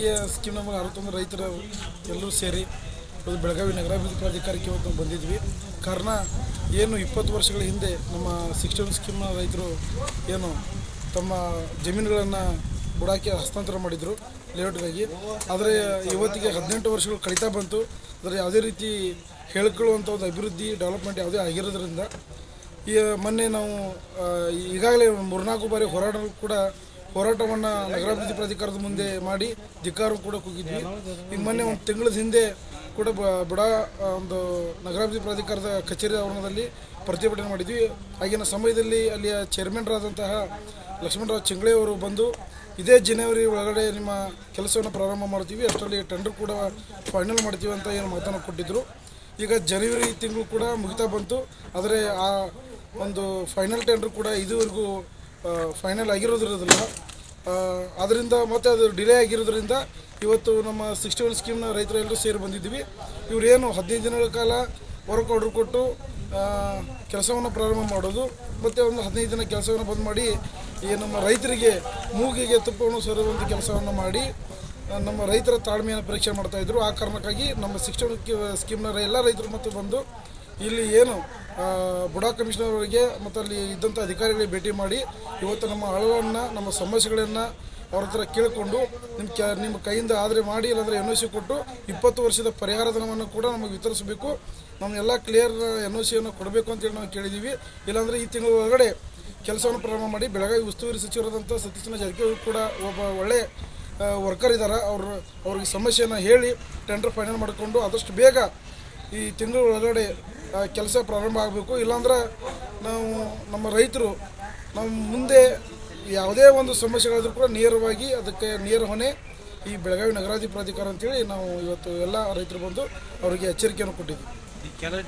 ಈ ಸ್ಕೀಮ್ ನಮಗೆ ಅರವತ್ತೊಂದು ರೈತರು ಎಲ್ಲರೂ ಸೇರಿ ಒಂದು ಬೆಳಗಾವಿ ನಗರಾಭಿವೃದ್ಧಿ ಪ್ರಾಧಿಕಾರಕ್ಕೆ ಇವತ್ತು ನಾವು ಬಂದಿದ್ವಿ. ಕಾರಣ ಏನು ಇಪ್ಪತ್ತು ವರ್ಷಗಳ ಹಿಂದೆ ನಮ್ಮ ಸಿಕ್ಸ್ಟಿ ಸ್ಕೀಮ್ನ ರೈತರು ಏನು ತಮ್ಮ ಜಮೀನುಗಳನ್ನು ಬುಡಾಕಿ ಹಸ್ತಾಂತರ ಮಾಡಿದರು ಲೇಔಟ್ಗಾಗಿ. ಆದರೆ ಇವತ್ತಿಗೆ ಹದಿನೆಂಟು ವರ್ಷಗಳು ಕಳೀತಾ ಬಂತು. ಆದರೆ ಯಾವುದೇ ರೀತಿ ಹೇಳ್ಕೊಳ್ಳುವಂಥ ಒಂದು ಅಭಿವೃದ್ಧಿ, ಡೆವಲಪ್ಮೆಂಟ್ ಯಾವುದೇ ಆಗಿರೋದ್ರಿಂದ, ಈ ಮೊನ್ನೆ ನಾವು ಈಗಾಗಲೇ ಮೂರ್ನಾಲ್ಕು ಬಾರಿ ಹೋರಾಟ ಕೂಡ ಹೋರಾಟವನ್ನು ನಗರಾಭಿವೃದ್ಧಿ ಪ್ರಾಧಿಕಾರದ ಮುಂದೆ ಮಾಡಿ ಧಿಕ್ಕಾರ ಕೂಡ ಕೂಗಿದ್ವಿ. ಈಗ ಮೊನ್ನೆ ಒಂದು ತಿಂಗಳ ಹಿಂದೆ ಕೂಡ ಬಡ ಒಂದು ನಗರಾಭಿವೃದ್ಧಿ ಪ್ರಾಧಿಕಾರದ ಕಚೇರಿ ಆವರಣದಲ್ಲಿ ಪ್ರತಿಭಟನೆ ಮಾಡಿದ್ವಿ. ಆಗಿನ ಸಮಯದಲ್ಲಿ ಅಲ್ಲಿಯ ಚೇರ್ಮನ್ರಾದಂತಹ ಲಕ್ಷ್ಮಣರಾವ್ ಚಿಂಗ್ಳೆ ಅವರು ಬಂದು ಇದೇ ಜನವರಿ ಒಳಗಡೆ ನಿಮ್ಮ ಕೆಲಸವನ್ನು ಪ್ರಾರಂಭ ಮಾಡ್ತೀವಿ. ಅಷ್ಟರಲ್ಲಿ ಟೆಂಡರ್ ಕೂಡ ಫೈನಲ್ ಮಾಡ್ತೀವಿ ಅಂತ ಏನು ಮಾತನ್ನು ಕೊಟ್ಟಿದ್ದರು ಈಗ ಜನವರಿ ತಿಂಗಳು ಕೂಡ ಮುಗಿತಾ ಬಂತು. ಆದರೆ ಆ ಒಂದು ಫೈನಲ್ ಟೆಂಡರ್ ಕೂಡ ಇದುವರೆಗೂ ಫೈನಲ್ ಆಗಿರೋದಿರೋದಿಲ್ಲ ಅದರಿಂದ ಮತ್ತೆ ಅದು ಡಿಲೇ ಆಗಿರೋದ್ರಿಂದ ಇವತ್ತು ನಮ್ಮ ಸಿಕ್ಸ್ಟಿ ಒನ್ ಸ್ಕೀಮ್ನ ರೈತರು ಎಲ್ಲರೂ ಸೇರಿ ಬಂದಿದ್ದೀವಿ. ಇವರೇನು ಹದಿನೈದು ದಿನಗಳ ಕಾಲ ವರ್ಕ್ ಆರ್ಡ್ರ್ ಕೊಟ್ಟು ಕೆಲಸವನ್ನು ಪ್ರಾರಂಭ ಮಾಡೋದು, ಮತ್ತು ಒಂದು ಹದಿನೈದು ದಿನ ಕೆಲಸವನ್ನು ಬಂದ್ ಮಾಡಿ, ಈ ನಮ್ಮ ರೈತರಿಗೆ ಮೂಗಿಗೆ ತುಪ್ಪವನ್ನು ಸೇರುವಂಥ ಕೆಲಸವನ್ನು ಮಾಡಿ ನಮ್ಮ ರೈತರ ತಾಳ್ಮೆಯನ್ನು ಪರೀಕ್ಷೆ ಮಾಡ್ತಾಯಿದ್ರು ಆ ಕಾರಣಕ್ಕಾಗಿ ನಮ್ಮ ಸಿಕ್ಸ್ಟಿ ಸ್ಕೀಮ್ನ ಎಲ್ಲ ರೈತರು ಮತ್ತು ಬಂದು ಇಲ್ಲಿ ಏನು ಬುಡಾ ಕಮಿಷನರ್ ಅವರಿಗೆ ಮತ್ತು ಅಲ್ಲಿ ಇದ್ದಂಥ ಅಧಿಕಾರಿಗಳಿಗೆ ಭೇಟಿ ಮಾಡಿ ಇವತ್ತು ನಮ್ಮ ಅಳವನ್ನು ನಮ್ಮ ಸಮಸ್ಯೆಗಳನ್ನು ಅವ್ರ ಹತ್ರ ಕೇಳಿಕೊಂಡು ನಿಮ್ಮ ಕ್ಯಾ ನಿಮ್ಮ ಕೈಯಿಂದ ಆದರೆ ಮಾಡಿ, ಇಲ್ಲಾಂದರೆ ಎನ್ ಒ ಸಿ ಕೊಟ್ಟು ಇಪ್ಪತ್ತು ವರ್ಷದ ಪರಿಹಾರ ಧನವನ್ನು ಕೂಡ ನಮಗೆ ವಿತರಿಸಬೇಕು. ನಮಗೆಲ್ಲ ಕ್ಲಿಯರ್ ಎನ್ ಒ ಸಿಯನ್ನು ಕೊಡಬೇಕು ಅಂತೇಳಿ ನಾವು ಕೇಳಿದ್ದೀವಿ ಇಲ್ಲಾಂದರೆ ಈ ತಿಂಗಳ ಒಳಗಡೆ ಕೆಲಸವನ್ನು ಪ್ರಾರಂಭ ಮಾಡಿ ಬೆಳಗಾವಿ ಉಸ್ತುವಾರಿ ಸಚಿವರಾದಂಥ ಸತೀಶನ ಜಾರಕಿಹೊಳಿ ಕೂಡ ಒಬ್ಬ ಒಳ್ಳೆ ವರ್ಕರ್ ಇದ್ದಾರೆ ಅವರು, ಅವ್ರಿಗೆ ಸಮಸ್ಯೆಯನ್ನು ಹೇಳಿ ಟೆಂಡರ್ ಫೈನಲ್ ಮಾಡಿಕೊಂಡು ಆದಷ್ಟು ಬೇಗ ಈ ತಿಂಗಳ ಒಳಗಡೆ ಕೆಲಸ ಪ್ರಾರಂಭ ಆಗಬೇಕು. ಇಲ್ಲಾಂದ್ರೆ ನಾವು ನಮ್ಮ ರೈತರು ನಮ್ಮ ಮುಂದೆ ಯಾವುದೇ ಒಂದು ಸಮಸ್ಯೆಗಳಾದರೂ ಕೂಡ ನೇರವಾಗಿ ಅದಕ್ಕೆ ನೇರ ಹೊಣೆ ಈ ಬೆಳಗಾವಿ ನಗರಾಧಿ ಪ್ರಾಧಿಕಾರ ಅಂತೇಳಿ ನಾವು ಇವತ್ತು ಎಲ್ಲ ರೈತರು ಬಂದು ಅವರಿಗೆ ಎಚ್ಚರಿಕೆಯನ್ನು ಕೊಟ್ಟಿದ್ದೀವಿ.